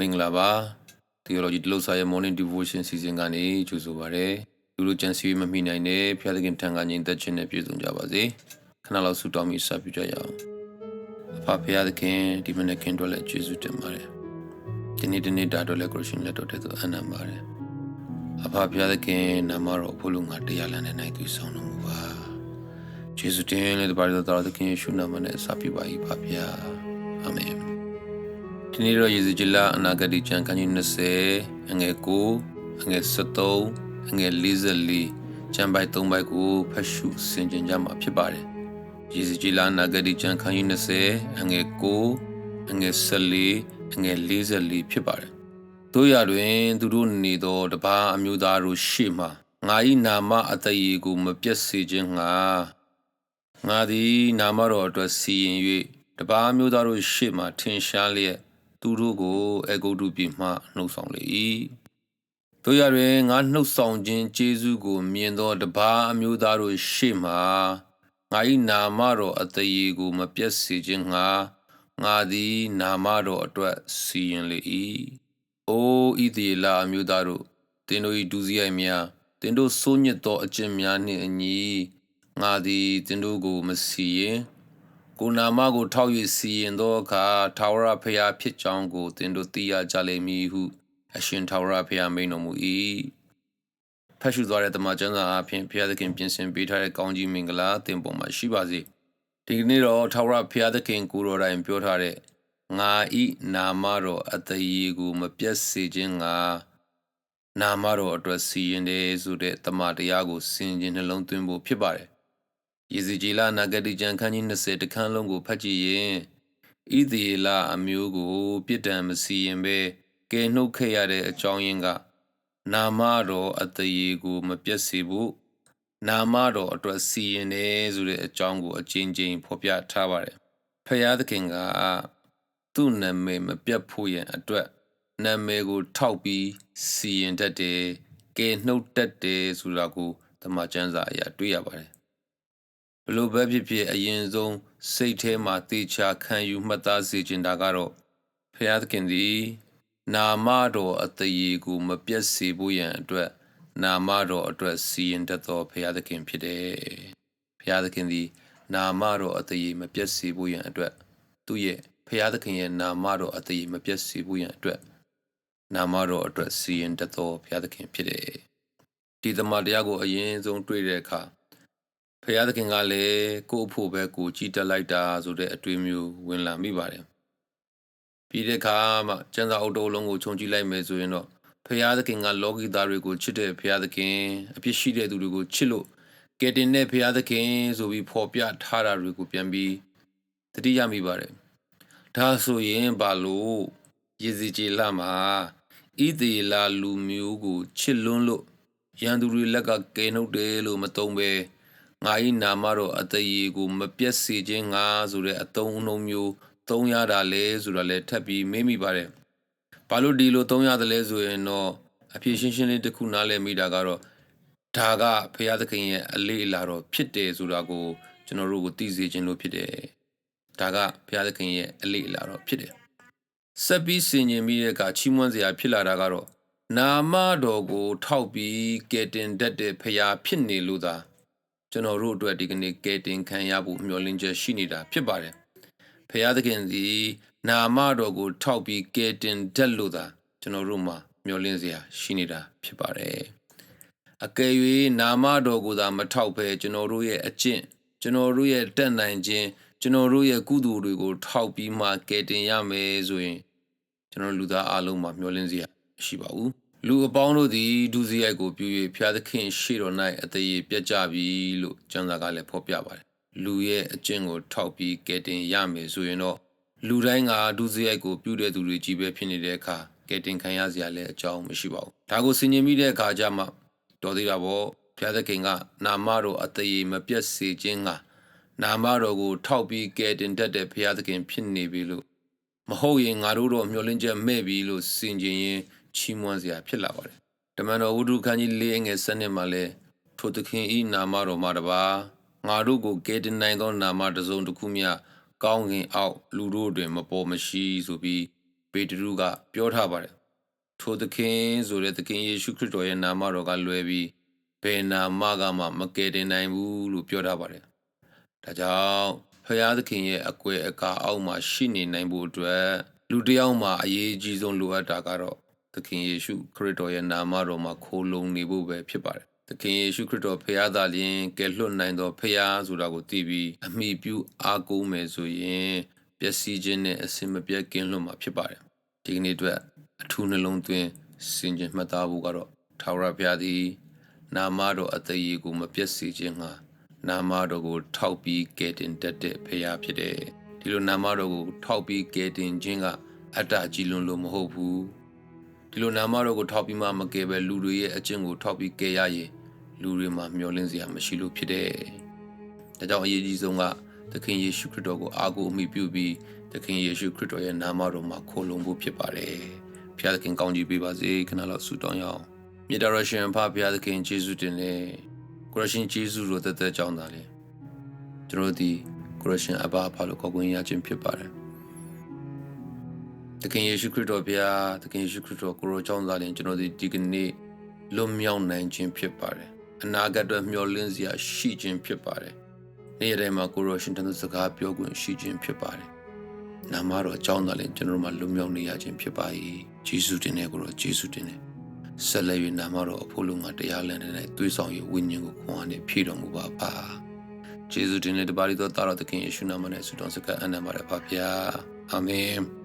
မင်္ဂလာပါ Theology တလို့စာရဲ့ Morning Devotion Season ကနေကြိုဆိုပါရစေလူလူချန်စီမမိနိုင်တဲ့ဖျားသခင်ထံကငြိမ်သက်ခြင်းနဲ့ပြည့်စုံကြပါစေခဏလောက်ဆုတောင်းပြီးစပြုကြရအောင်အဖဖျားသခင်ဒီမနေ့ခင်တော်လည်းကျေးဇူးတင်ပါတယ်ဒီနေ့ဒီနေ့ဒါတော့လည်းကိုရှင်လက်တော်တဲ့သူအနံပါတယ်အဖဖျားသခင်နာမတော်ဖို့လို့ငါတရားလမ်းနဲ့နိုင်သူဆောင်တော်မူပါကျေးဇူးတင်လည်းတပါးတော်တော်သခင်ယေရှုနာမနဲ့စပြုပါ၏ဖဖျားအာမင် ဒီနေ့တော့ယေဇကြည်လာအနာဂတိကျမ်းခန်းကြီး20အငယ်9အငယ်73အငယ်44ကျမ်းပိုက်3ပိုက်ကိုဖတ်ရှုဆင်ခြင်ကြမှာဖြစ်ပါတယ်ယေဇကြည်လာအနာဂတိကျမ်းခန်းကြီး20အငယ်9အငယ်14အငယ်44ဖြစ်ပါတယ်တို့ရတွင် သူတို့နေသောတပါးအမျိုးသားတို့ရှေ့မှငါ၏နာမအတရေကိုမပြတ်စေခြင်းငါငါသည်နာမတော်အတွက်စီရင်၍တပါးမျိုးသားတို့ရှေ့မှထင်ရှားလျက် သူတို့ကိုအဂုတ်တုပြည်မှနှုတ်ဆောင်လေ၏တို့ရတွင်ငါနှုတ်ဆောင်ခြင်းကျေးဇူးကို မြင်သောတပါးအမျိုးသားတို့ရှေ့မှငါ၏နာမတော်အတရေကို မပြတ်စေခြင်းငါငါသည်နာမတော်အတွက်စီရင်လေ၏အိုဣသေလအမျိုးသားတို့သင်တို့၏ဒုစရိုက်များသင်တို့စိုးညစ်သောအကျင့်များနှင့်အညီငါသည်သင်တို့ကိုမစီရင် ကိုနာမကိုထောက်၍စီရင်သောအခါထာဝရဘုရားဖြစ်ကြောင်းကိုသင်တို့သိရကြလိမ့်မည်ဟု အရှင်ထာဝရဘုရားမိန့်တော်မူ၏ဖတ်ရှုသွားတဲ့တမန်ကျမ်းစာအဖြစ်ဘုရားသခင်ပြင်ဆင်ပေးထားတဲ့ကောင်းကြီးမင်္ဂလာသင်ပေါ်မှာရှိပါစေဒီကနေ့တော့ထာဝရဘုရားသခင်ကိုတော်တိုင်ပြောထားတဲ့ငါဤနာမတော်အတရေကိုမပြတ်စေခြင်းငါနာမတော်အတွက်စီရင်တယ်ဆိုတဲ့တမန်တရားကိုစင်ကြင်နှလုံးသွင်းဖို့ဖြစ်ပါတယ် ယေဇကြည်လာနာဂတိကျမ်းခန်းကြီး20တခန်းလုံးကိုဖတ်ကြည့်ရင်ဣသေလအမျိုးကိုပြစ်ဒဏ်မစီရင်ပဲကယ်နှုတ်ခဲ့ရတဲ့အကြောင်းရင်းက နာမတော်အတရေကိုမပြတ်စေဖို့နာမတော်အတွက်စီရင်တယ်ဆိုတဲ့အကြောင်းကိုအချင်းချင်းဖော်ပြထားပါတယ်ဖယားသခင်ကသူ့နာမည်မပြတ်ဖို့ရန်အတွက်နာမည်ကိုထောက်ပြီးစီရင်တတ်တယ်ကယ်နှုတ်တတ်တယ်ဆိုတာကိုတမန်ကျမ်းစာအရာတွေ့ရပါတယ် ဘလို့ပဲဖြစ်ဖြစ်အရင်ဆုံးစိတ်ထဲမှာတေချာခံယူမှတ်သားစေချင်တာကတော့ဖျားသခင်သည် နာမတော်အတရေကိုမပြတ်စေဖို့ရန်အတွက် နာမတော်အတွက်စီရင်တတ်သောဖျားသခင်ဖြစ်တယ်။ဖျားသခင်သည် နာမတော်အတရေမပြတ်စေဖို့ရန်အတွက် သူ့ရဲ့ဖျားသခင်ရဲ့နာမတော်အတရေမပြတ်စေဖို့ရန်အတွက်နာမတော်အတွက်စီရင်တတ်သောဖျားသခင်ဖြစ်တယ်။ဒီသမတရားကိုအရင်ဆုံးတွေ့တဲ့အခါ ဖရာသခင်ကလည်းကို့အဖို့ပဲကိုကြည်တက်လိုက်တာဆိုတဲ့အတွေ့မျိုးဝင်လာမိပါတယ်ပြီးတဲ့အခါမှကျန်စာအုပ်တော်လုံးကိုခြုံကြည့်လိုက်မယ်ဆိုရင်တော့ဖရာသခင်ကလောကီသားတွေကိုချစ်တဲ့ဖရာသခင်အပြစ်ရှိတဲ့သူတွေကိုချစ်လို့ကယ်တင်တဲ့ဖရာသခင်ဆိုပြီးဖော်ပြထားတာတွေကိုပြန်ပြီးတတိယမိပါတယ်ဒါဆိုရင်ဘာလို့ယေစီကျေလာမှာဣသေလာလူမျိုးကိုချစ်လွန်းလို့ရန်သူတွေလက်ကကယ်နှုတ်တယ်လို့မတုံးပဲ ငါ၏နာမတော်အတရေကိုမပြတ်စေခြင်းငါဆိုတဲ့အသုံးအနှုန်းမျိုးသုံးရတာလဲဆိုတာလဲထပ်ပြီးမေးမိပါတယ်။ဘာလို့ဒီလိုသုံးရတယ်လဲဆိုရင်တော့အဖြစ်ရှင်းရှင်းလေးတစ်ခုနားလည်မိတာကတော့ဒါကဖရာသခင်ရဲ့အလေးအလာတော်ဖြစ်တယ်ဆိုတာကိုကျွန်တော်တို့ကိုသိစေခြင်းလို့ဖြစ်တယ်။ဒါကဖရာသခင်ရဲ့အလေးအလာတော်ဖြစ်တယ်။ဆက်ပြီးဆင်ញင်ပြီးတဲ့အခါချီးမွမ်းစရာဖြစ်လာတာကတော့နာမတော်ကို ထောက်ပြီးကဲတင်တတ်တဲ့ဖရာဖြစ်နေလို့သာ ကျွန်တော်တို့အတွက်ဒီကနေ့ကယ်တင်ခံရဖို့မျှော်လင့်ချက်ရှိနေတာဖြစ်ပါတယ်။ဖရာသခင်သည်နာမတော်ကို ထောက်ပြီးကယ်တင်တတ်လို့သာကျွန်တော်တို့မှာမျှော်လင့်စရာရှိနေတာဖြစ်ပါတယ်။အကယ်၍နာမတော်ကိုသာမထောက်ဘဲကျွန်တော်တို့ရဲ့အကျင့်ကျွန်တော်တို့ရဲ့တက်နိုင်ခြင်းကျွန်တော်တို့ရဲ့ကုသိုလ်တွေကို ထောက်ပြီးမှကယ်တင်ရမယ်ဆိုရင်ကျွန်တော်လူသားအလုံးမှာမျှော်လင့်စရာရှိပါဘူး။ လူအပေါင်းတို့သည်ဒုစရိုက်ကိုပြု၍ဖျားသခင်ရှေ့တော်၌အသေးပြတ်ကြပြီလို့ကျမ်းစာကလည်းဖော်ပြပါတယ်လူရဲ့အကျင့်ကိုထောက်ပြီးကဲတင်ရမယ်ဆိုရင်တော့လူတိုင်းကဒုစရိုက်ကိုပြုတဲ့သူတွေကြီးပဲဖြစ်နေတဲ့အခါကဲတင်ခံရစရာလည်းအကြောင်းမရှိပါဘူးဒါကိုဆင်ញင်မိတဲ့အခါကျမှတော်သေးတာပေါ့ဖျားသခင်ကနာမတော်အသေးမပြတ်စေခြင်းကနာမတော်ကိုထောက်ပြီးကဲတင်တတ်တဲ့ဖျားသခင်ဖြစ်နေပြီလို့မဟုတ်ရင်ငါတို့တော့မျှော်လင့်ချက်မဲ့ပြီလို့စင်ကြင်ရင် ချီးမွမ်းစရာဖြစ်လာပါတယ်။တမန်တော်ဝုဒ္ဓခန်းကြီး၄ငယ်7နှစ်မှာလဲထိုသခင်ဤနာမတော်မှာတပါငါတို့ကိုကယ်တင်နိုင်သောနာမတစ်စုံတစ်ခုမျှကောင်းကင်အောက်လူတို့တွင် မပေါ်မရှိဆိုပြီးပေတရုကပြောထားပါတယ်ထိုသခင်ဆိုတဲ့သခင်ယေရှုခရစ်တော်ရဲ့နာမတော်ကလွယ်ပြီးဘယ်နာမကမှမကယ်တင်နိုင်ဘူးလို့ပြောထားပါတယ်ဒါကြောင့်ဖျားသခင်ရဲ့အကွယ်အကာအောက်မှာရှိနေနိုင်ဖို့အတွက်လူတစ်ယောက်မှာအရေးကြီးဆုံးလိုအပ်တာကတော့ သခင်ယေရှုခရစ်တော်ရဲ့နာမတော်မှာခိုးလုံနေဖို့ပဲဖြစ်ပါတယ်သခင်ယေရှုခရစ်တော်ဖျားသားလျင်ကယ်လွတ်နိုင်သောဖျားဆိုတာကိုသိပြီးအမိပြုအားကိုးမယ်ဆိုရင်ပျက်စီးခြင်းနဲ့အစင်မပြတ်ကင်းလွတ်မှာဖြစ်ပါတယ်ဒီကနေ့အတွက်အထူးနှလုံးသွင်းစင်ကြင်မှတ်သားဖို့ကတော့ထာဝရဘုရားသည် နာမတော်အသေးကို မပြတ်စေခြင်းငှာနာမတော်ကို ထောက်ပြီးကယ်တင်တတ်တဲ့ဖရာဖြစ်တယ်ဒီလိုနာမတော်ကို ထောက်ပြီးကယ်တင်ခြင်းကအတ္တကြီးလွန်လို့မဟုတ်ဘူး ဒီလိုနာမတော်ကိုထောက်ပြီးမှမကယ်ပဲလူတွေရဲ့အကျင့်ကိုထောက်ပြီးကယ်ရရင်လူတွေမှာမျောလင့်စရာမရှိလို့ဖြစ်တယ်ဒါကြောင့်အရေးကြီးဆုံးကသခင်ယေရှုခရစ်တော်ကိုအားကိုးအမိပြုပြီးသခင်ယေရှုခရစ်တော်ရဲ့နာမတော်မှာခိုလုံဖို့ဖြစ်ပါတယ်ဖျားသခင်ကောင်းကြီးပေးပါစေခဏလောက်ဆုတောင်းရအောင်မြေတော်ရရှင်ဖဖျားသခင်ယေရှုတင်လေကိုရရှင်ယေရှုတော်တသက်ကြောင်းသားလေကျွန်တော်ဒီကိုရရှင်အဘအဖလို့ခေါ်ခွင့်ရခြင်းဖြစ်ပါတယ် သခင်ယေရှုခရစ်တော်ဘုရားသခင်ယေရှုခရစ်တော်ကိုရောကြောင်းသားလင်ကျွန်တော်ဒီဒီကနေ့လွတ်မြောက်နိုင်ခြင်းဖြစ်ပါတယ်အနာဂတ်အတွက်မျှော်လင့်စရာရှိခြင်းဖြစ်ပါတယ်နေ့ရက်တိုင်းမှာကိုရောရှင်တန်တဲ့စကားပြောခွင့်ရှိခြင်းဖြစ်ပါတယ်နာမတော်အကြောင်းသားလင်ကျွန်တော်တို့မှာလွတ်မြောက်နေရခြင်းဖြစ်ပါ၏ဂျေစုတင်တဲ့ကိုရောဂျေစုတင်တဲ့ဆက်လက်၍နာမတော်အဖို့လုံးကတရားလမ်းနဲ့သွေးဆောင်၍ဝိညာဉ်ကိုခွန်အားနဲ့ဖြည့်တော်မူပါပါဂျေစုတင်တဲ့တပါးရီတော်တာတော်သခင်ယေရှုနာမနဲ့ဆုတောင်းစကားအနံပါရပါဗျာအာမင်